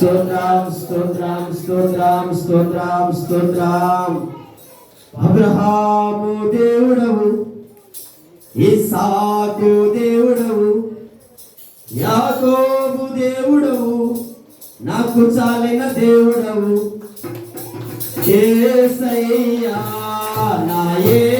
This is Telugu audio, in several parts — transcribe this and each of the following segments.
స్తోత్రం స్తోత్రం స్తోత్రం స్తోత్రం స్తోత్రం. అబ్రహాము దేవుడవు ఇసాకు దేవుడవు యాకోబు దేవుడవు నాకు చాలిన దేవుడవు. ఏ నా ఏ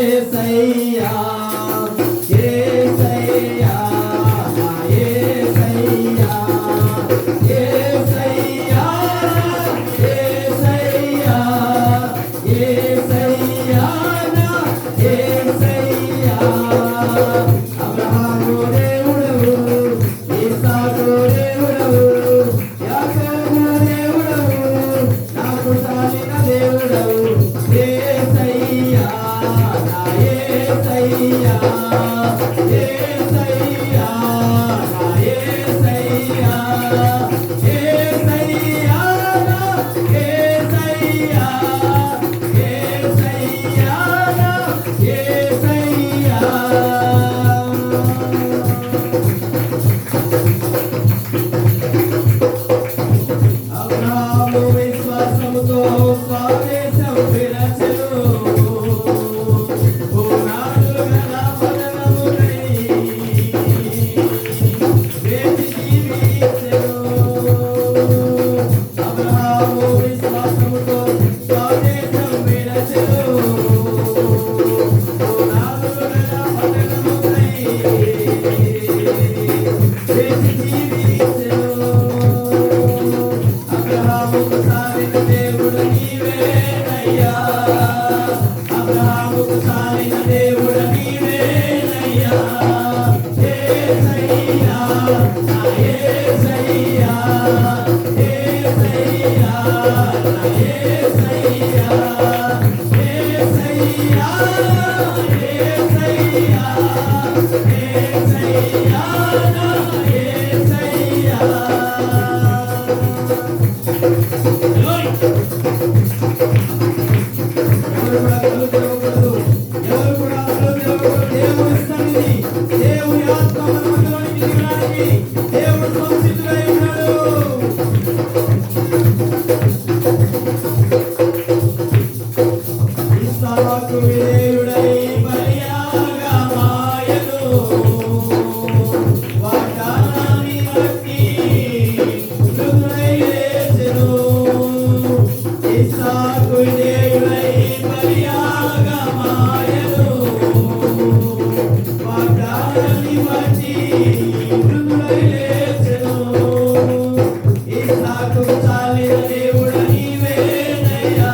దేవుడు నీవేనయ్యా.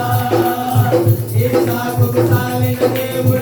ఏ సాగుకు సాగిన దేవుడు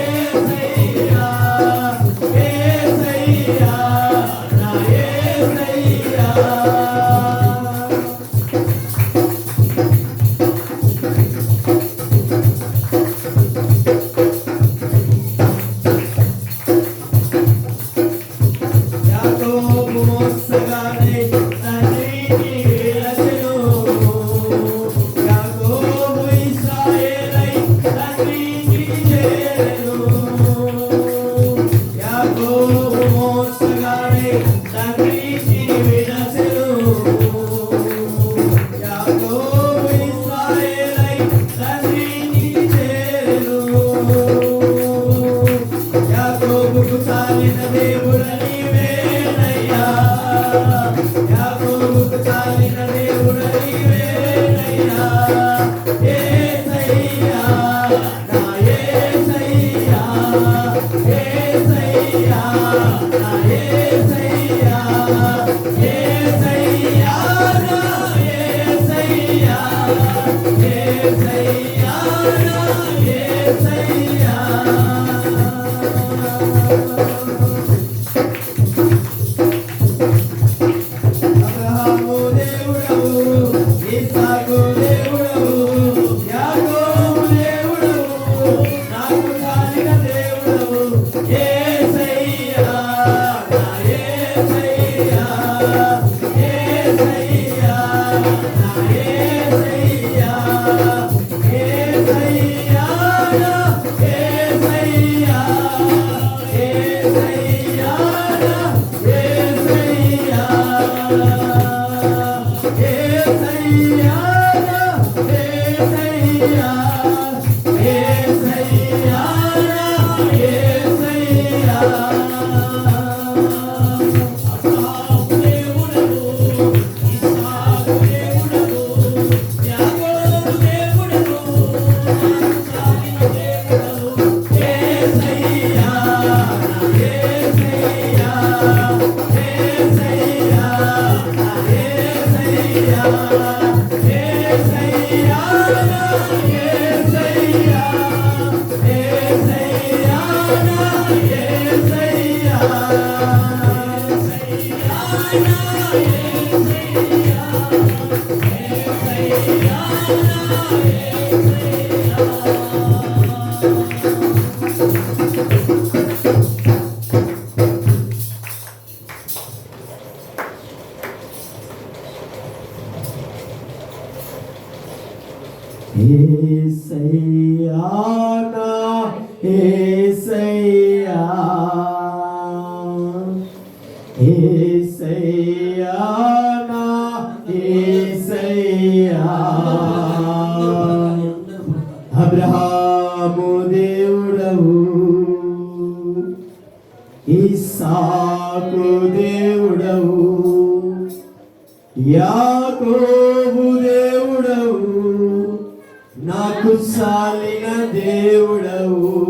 దేవుడని Bye. అబ్రహాము దేవుడవు. ఇస్సాకు దేవుడవు. యాకోబు దేవుడవు. నాకు సాలిన దేవుడవు.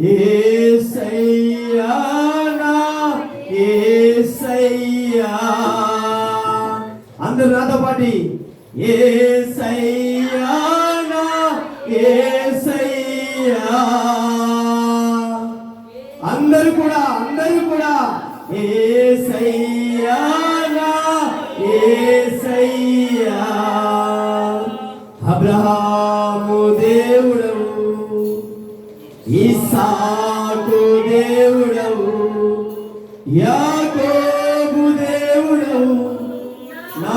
ఏసయ్యా నా అందరు నాతో పాటి ఏసయ్యా ఏ ఏసయ్యా. అందరు కూడా అందరు కూడా ఏ ఏసయ్యా నా ఏసయ్యా. అబ్రహాము దేవుడవు ఈ ఇసాకు దేవుడవు యా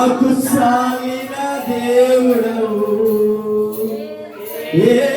మాకు సాగిన దేవుడవు. ఏ